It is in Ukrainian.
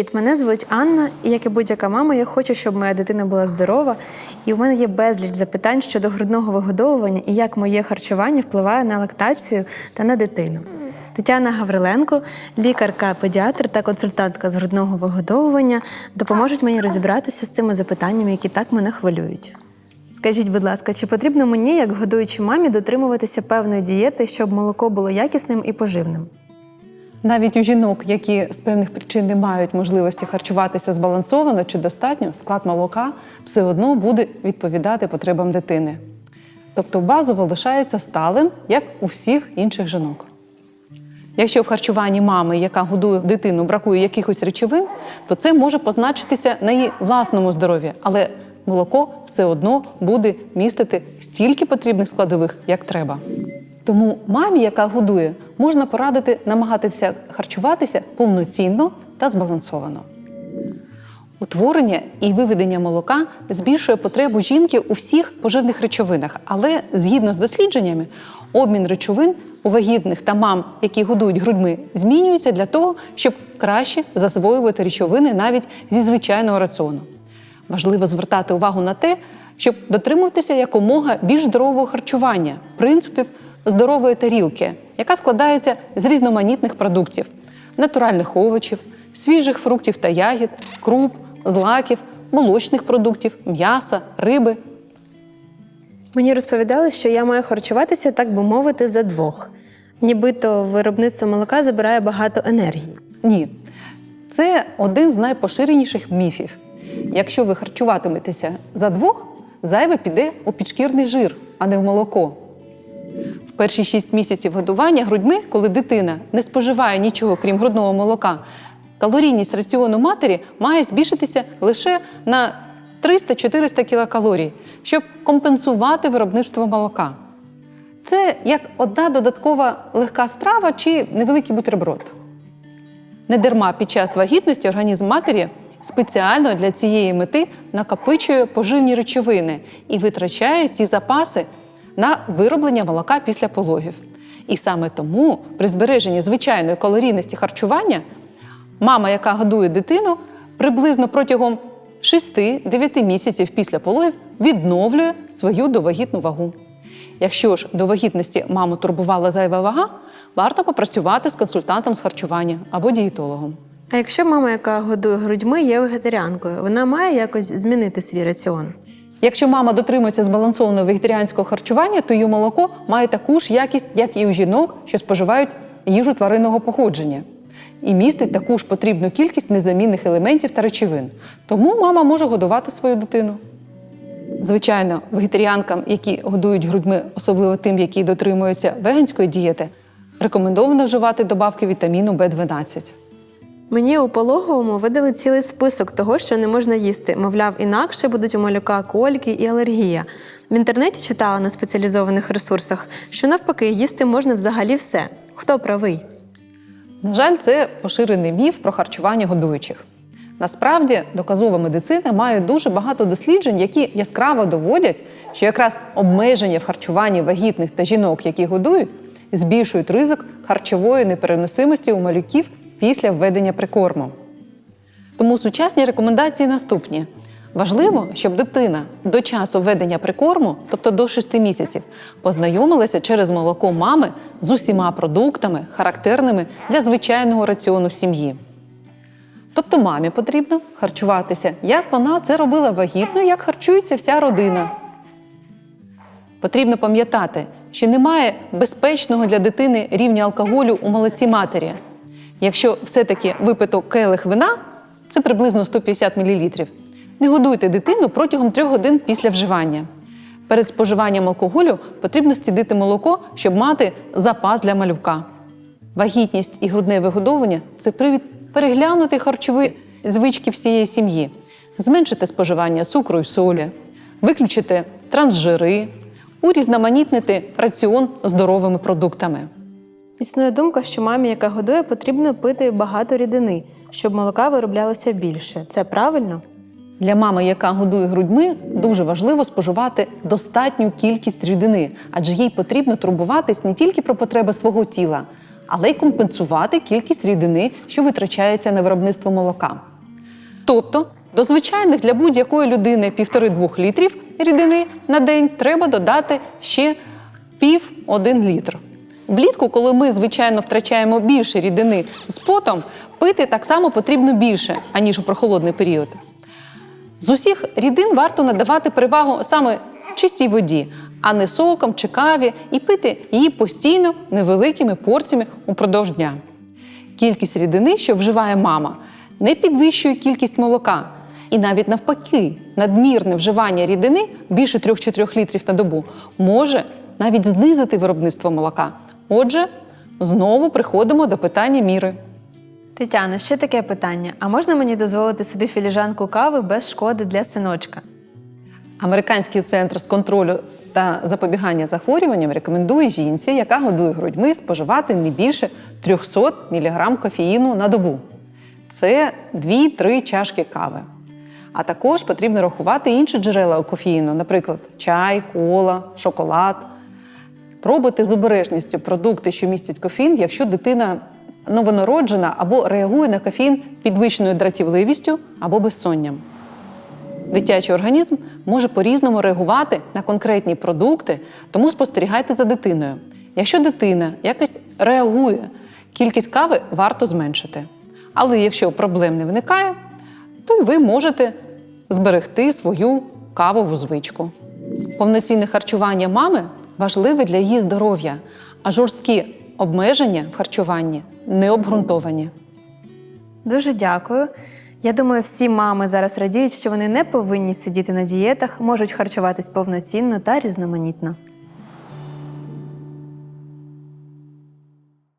Привіт, мене звуть Анна, і як і будь-яка мама, я хочу, щоб моя дитина була здорова. І в мене є безліч запитань щодо грудного вигодовування і як моє харчування впливає на лактацію та на дитину. Тетяна Гавриленко, лікарка, педіатр та консультантка з грудного вигодовування, допоможуть мені розібратися з цими запитаннями, які так мене хвилюють. Скажіть, будь ласка, чи потрібно мені, як годуючій мамі, дотримуватися певної дієти, щоб молоко було якісним і поживним? Навіть у жінок, які з певних причин не мають можливості харчуватися збалансовано чи достатньо, склад молока все одно буде відповідати потребам дитини. Тобто базово лишається сталим, як у всіх інших жінок. Якщо в харчуванні мами, яка годує дитину, бракує якихось речовин, то це може позначитися на її власному здоров'ї, але молоко все одно буде містити стільки потрібних складових, як треба. Тому мамі, яка годує, можна порадити намагатися харчуватися повноцінно та збалансовано. Утворення і виведення молока збільшує потребу жінки у всіх поживних речовинах, але згідно з дослідженнями, обмін речовин у вагітних та мам, які годують грудьми, змінюється для того, щоб краще засвоювати речовини навіть зі звичайного раціону. Важливо звертати увагу на те, щоб дотримуватися якомога більш здорового харчування, принципів здорової тарілки, яка складається з різноманітних продуктів, натуральних овочів, свіжих фруктів та ягід, круп, злаків, молочних продуктів, м'яса, риби. Мені розповідали, що я маю харчуватися, так би мовити, за двох. Нібито виробництво молока забирає багато енергії. Ні, це один з найпоширеніших міфів. Якщо ви харчуватиметеся за двох, зайве піде у підшкірний жир, а не в молоко. Перші 6 місяців годування грудьми, коли дитина не споживає нічого крім грудного молока, калорійність раціону матері має збільшитися лише на 300-400 кілокалорій, щоб компенсувати виробництво молока. Це як одна додаткова легка страва чи невеликий бутерброд. Недарма під час вагітності організм матері спеціально для цієї мети накопичує поживні речовини і витрачає ці запаси на вироблення молока після пологів. І саме тому при збереженні звичайної калорійності харчування мама, яка годує дитину, приблизно протягом 6-9 місяців після пологів відновлює свою довагітну вагу. Якщо ж до вагітності маму турбувала зайва вага, варто попрацювати з консультантом з харчування або дієтологом. А якщо мама, яка годує грудьми, є вегетаріанкою, вона має якось змінити свій раціон? Якщо мама дотримується збалансованого вегетаріанського харчування, то її молоко має таку ж якість, як і у жінок, що споживають їжу тваринного походження, і містить таку ж потрібну кількість незамінних елементів та речовин. Тому мама може годувати свою дитину. Звичайно, вегетаріанкам, які годують грудьми, особливо тим, які дотримуються веганської дієти, рекомендовано вживати добавки вітаміну В12. Мені у пологовому видали цілий список того, що не можна їсти. Мовляв, інакше будуть у малюка кольки і алергія. В інтернеті читала на спеціалізованих ресурсах, що навпаки їсти можна взагалі все. Хто правий? На жаль, це поширений міф про харчування годуючих. Насправді, доказова медицина має дуже багато досліджень, які яскраво доводять, що якраз обмеження в харчуванні вагітних та жінок, які годують, збільшують ризик харчової непереносимості у малюків після введення прикорму. Тому сучасні рекомендації наступні. Важливо, щоб дитина до часу введення прикорму, тобто до 6 місяців, познайомилася через молоко мами з усіма продуктами, характерними для звичайного раціону сім'ї. Тобто мамі потрібно харчуватися, як вона це робила вагітно, як харчується вся родина. Потрібно пам'ятати, що немає безпечного для дитини рівня алкоголю у молоці матері. Якщо все-таки випито келих вина, це приблизно 150 мл, не годуйте дитину протягом 3 годин після вживання. Перед споживанням алкоголю потрібно стідити молоко, щоб мати запас для малюка. Вагітність і грудне вигодовування це привід переглянути харчові звички всієї сім'ї, зменшити споживання цукру і солі, виключити трансжири, урізноманітнити раціон здоровими продуктами. Існує думка, що мамі, яка годує, потрібно пити багато рідини, щоб молока вироблялося більше. Це правильно? Для мами, яка годує грудьми, дуже важливо споживати достатню кількість рідини, адже їй потрібно турбуватись не тільки про потреби свого тіла, але й компенсувати кількість рідини, що витрачається на виробництво молока. Тобто до звичайних для будь-якої людини 1,5-2 літрів рідини на день треба додати ще пів один літр. Влітку, коли ми, звичайно, втрачаємо більше рідини з потом, пити так само потрібно більше, аніж у прохолодний період. З усіх рідин варто надавати перевагу саме чистій воді, а не сокам чи каві, і пити її постійно невеликими порціями упродовж дня. Кількість рідини, що вживає мама, не підвищує кількість молока. І навіть навпаки, надмірне вживання рідини більше 3-4 літрів на добу може навіть знизити виробництво молока. Отже, знову приходимо до питання міри. Тетяна, ще таке питання: а можна мені дозволити собі філіжанку кави без шкоди для синочка? Американський центр з контролю та запобігання захворюванням рекомендує жінці, яка годує грудьми, споживати не більше 300 мг кофеїну на добу. Це 2-3 чашки кави. А також потрібно рахувати інші джерела кофеїну, наприклад, чай, кола, шоколад. Пробуйте з обережністю продукти, що містять кофеїн, якщо дитина новонароджена або реагує на кофеїн підвищеною дратівливістю або безсонням. Дитячий організм може по-різному реагувати на конкретні продукти, тому спостерігайте за дитиною. Якщо дитина якось реагує, кількість кави варто зменшити. Але якщо проблем не виникає, то й ви можете зберегти свою кавову звичку. Повноцінне харчування мами важливе для її здоров'я, а жорсткі обмеження в харчуванні не обґрунтовані. Дуже дякую. Я думаю, всі мами зараз радіють, що вони не повинні сидіти на дієтах, можуть харчуватись повноцінно та різноманітно.